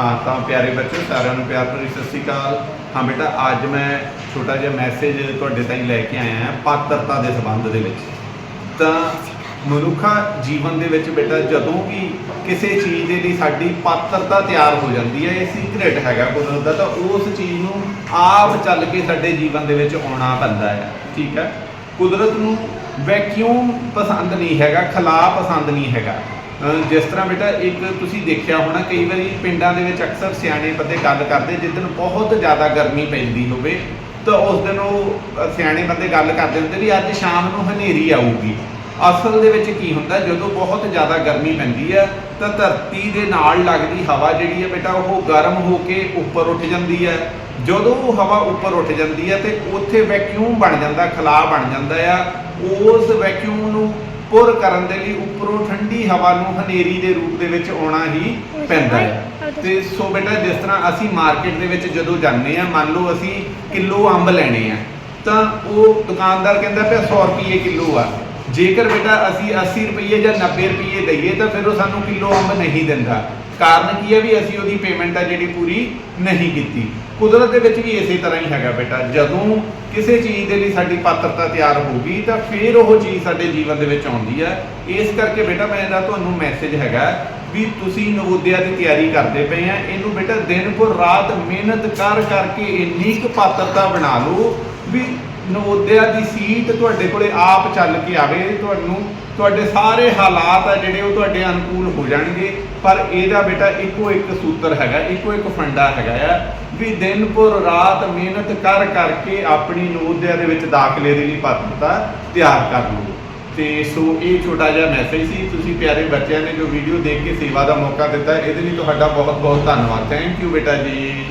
ਹਾਂ, ਤਾਂ ਪਿਆਰੇ ਬੱਚੇ ਸਾਰਿਆਂ ਨੂੰ ਪਿਆਰ ਭਰੀ ਸਤਿ ਸ਼੍ਰੀ ਅਕਾਲ। ਹਾਂ ਬੇਟਾ, ਅੱਜ ਮੈਂ ਛੋਟਾ ਜਿਹਾ ਮੈਸੇਜ ਤੁਹਾਡੇ ਤਾਈਂ ਲੈ ਕੇ ਆਇਆ ਹਾਂ, ਪਾਤਰਤਾ ਦੇ ਸੰਬੰਧ ਦੇ ਵਿੱਚ। ਤਾਂ ਮਨੁੱਖਾ ਜੀਵਨ ਦੇ ਵਿੱਚ ਬੇਟਾ, ਜਦੋਂ ਵੀ ਕਿਸੇ ਚੀਜ਼ ਦੇ ਲਈ ਸਾਡੀ ਪਾਤਰਤਾ ਤਿਆਰ ਹੋ ਜਾਂਦੀ ਹੈ, ਇਹ ਸੀਕ੍ਰੇਟ ਹੈਗਾ ਕੁਦਰਤ ਦਾ, ਤਾਂ ਉਸ ਚੀਜ਼ ਨੂੰ ਆਪ ਚੱਲ ਕੇ ਸਾਡੇ ਜੀਵਨ ਦੇ ਵਿੱਚ ਆਉਣਾ ਪੈਂਦਾ ਹੈ। ਠੀਕ ਹੈ? ਕੁਦਰਤ ਨੂੰ ਵੈਕਿਊਮ ਪਸੰਦ ਨਹੀਂ ਹੈਗਾ ਖਲਾ ਪਸੰਦ ਨਹੀਂ ਹੈਗਾ। ਜਿਸ ਤਰ੍ਹਾਂ ਬੇਟਾ, ਇੱਕ ਤੁਸੀਂ ਦੇਖਿਆ ਹੋਣਾ, ਕਈ ਵਾਰੀ ਪਿੰਡਾਂ ਦੇ ਵਿੱਚ ਅਕਸਰ ਸਿਆਣੇ ਬੰਦੇ ਗੱਲ ਕਰਦੇ ਜਿੱਦਣ ਬਹੁਤ ਜ਼ਿਆਦਾ ਗਰਮੀ ਪੈਂਦੀ ਹੋਵੇ, ਤਾਂ ਉਸ ਦਿਨ ਉਹ ਸਿਆਣੇ ਬੰਦੇ ਗੱਲ ਕਰਦੇ ਹੁੰਦੇ ਵੀ ਅੱਜ ਸ਼ਾਮ ਨੂੰ ਹਨੇਰੀ ਆਊਗੀ। ਅਸਲ ਦੇ ਵਿੱਚ ਕੀ ਹੁੰਦਾ, ਜਦੋਂ ਬਹੁਤ ਜ਼ਿਆਦਾ ਗਰਮੀ ਪੈਂਦੀ ਹੈ ਤਾਂ ਧਰਤੀ ਦੇ ਨਾਲ ਲੱਗਦੀ ਹਵਾ ਜਿਹੜੀ ਹੈ ਬੇਟਾ, ਉਹ ਗਰਮ ਹੋ ਕੇ ਉੱਪਰ ਉੱਠ ਜਾਂਦੀ ਹੈ ਜਦੋਂ ਉਹ ਹਵਾ ਉੱਪਰ ਉੱਠ ਜਾਂਦੀ ਹੈ ਤੇ ਉੱਥੇ ਵੈਕਿਊਮ ਬਣ ਜਾਂਦਾ ਖਲਾ ਬਣ ਜਾਂਦਾ ਆ। ਉਸ ਵੈਕਿਊਮ ਨੂੰ ਪੁਰ ਕਰਨ ਦੇ ਲਈ ਉੱਪਰੋਂ ਠੰਡੀ ਹਵਾ ਨੂੰ ਹਨੇਰੀ ਦੇ ਰੂਪ ਦੇ ਵਿੱਚ ਆਉਣਾ ਹੀ ਪੈਂਦਾ ਹੈ। ਤੇ ਸੋ ਬੇਟਾ ਜਿਸ ਤਰ੍ਹਾਂ ਅਸੀਂ ਮਾਰਕੀਟ ਦੇ ਵਿੱਚ ਜਦੋਂ ਜਾਂਦੇ ਆ ਮੰਨ ਲਓ ਅਸੀਂ ਕਿਲੋ ਅੰਬ ਲੈਣੇ ਆ ਤਾਂ ਉਹ ਦੁਕਾਨਦਾਰ ਕਹਿੰਦਾ ਪਿਆ 100 ਰੁਪਏ ਕਿਲੋ ਆ। ਜੇਕਰ ਬੇਟਾ ਅਸੀਂ 80 ਰੁਪਏ ਜਾਂ 90 ਰੁਪਏ ਦਈਏ ਤਾਂ ਫਿਰ ਉਹ ਸਾਨੂੰ ਕਿਲੋ ਅੰਬ ਨਹੀਂ ਦਿੰਦਾ। ਕਾਰਨ ਕੀ ਹੈ ਵੀ ਅਸੀਂ ਉਹਦੀ ਪੇਮੈਂਟ ਆ ਜਿਹੜੀ ਪੂਰੀ ਨਹੀਂ ਕੀਤੀ। ਕੁਦਰਤ ਦੇ ਵਿੱਚ ਵੀ ਇਸੇ ਤਰ੍ਹਾਂ ਹੀ ਹੈਗਾ ਬੇਟਾ। ਜਦੋਂ ਕਿਸੇ ਚੀਜ਼ ਦੇ ਲਈ ਸਾਡੀ ਪਾਤਰਤਾ ਤਿਆਰ ਹੋਊਗੀ ਤਾਂ ਫਿਰ ਉਹ ਚੀਜ਼ ਸਾਡੇ ਜੀਵਨ ਦੇ ਵਿੱਚ ਆਉਂਦੀ ਹੈ ਇਸ ਕਰਕੇ ਬੇਟਾ ਮੈਂ ਇਹਦਾ ਤੁਹਾਨੂੰ ਮੈਸੇਜ ਹੈਗਾ ਵੀ ਤੁਸੀਂ ਨਵੋਦਿਆ ਦੀ ਤਿਆਰੀ ਕਰਦੇ ਪਏ ਆ। ਇਹਨੂੰ ਬੇਟਾ ਦਿਨ ਭਰ ਰਾਤ ਮਿਹਨਤ ਕਰ ਕਰਕੇ ਇੰਨੀ ਕੁ ਪਾਤਰਤਾ ਬਣਾ ਲਓ ਵੀ ਨਵੋਦਿਆ ਦੀ ਸੀਟ ਤੁਹਾਡੇ ਕੋਲੇ ਆਪ ਚੱਲ ਕੇ ਆਵੇ, ਤੁਹਾਨੂੰ ਤੁਹਾਡੇ ਸਾਰੇ ਹਾਲਾਤ ਆ ਜਿਹੜੇ ਉਹ ਤੁਹਾਡੇ ਅਨੁਕੂਲ ਹੋ ਜਾਣਗੇ। ਪਰ ਇਹਦਾ ਬੇਟਾ ਇੱਕੋ ਇੱਕ ਸੂਤਰ ਹੈਗਾ, ਇੱਕੋ ਇੱਕ ਫੰਡਾ ਹੈਗਾ ਆ ਵੀ ਦਿਨ ਭਰ ਰਾਤ ਮਿਹਨਤ ਕਰ ਕਰਕੇ ਆਪਣੀ ਨਵੋਦਿਆ ਦੇ ਵਿੱਚ ਦਾਖਲੇ ਦੇ ਲਈ ਪਾਤਰਤਾ ਤਿਆਰ ਕਰ ਲਓ। ਤੇ ਸੋ ਇਹ ਛੋਟਾ ਜਿਹਾ ਮੈਸੇਜ ਸੀ। ਤੁਸੀਂ ਪਿਆਰੇ ਬੱਚਿਆਂ ਨੇ ਜੋ ਵੀਡੀਓ ਦੇਖ ਕੇ ਸੇਵਾ ਦਾ ਮੌਕਾ ਦਿੱਤਾ, ਇਹਦੇ ਲਈ ਤੁਹਾਡਾ ਬਹੁਤ ਬਹੁਤ ਧੰਨਵਾਦ। ਥੈਂਕ ਯੂ ਬੇਟਾ ਜੀ।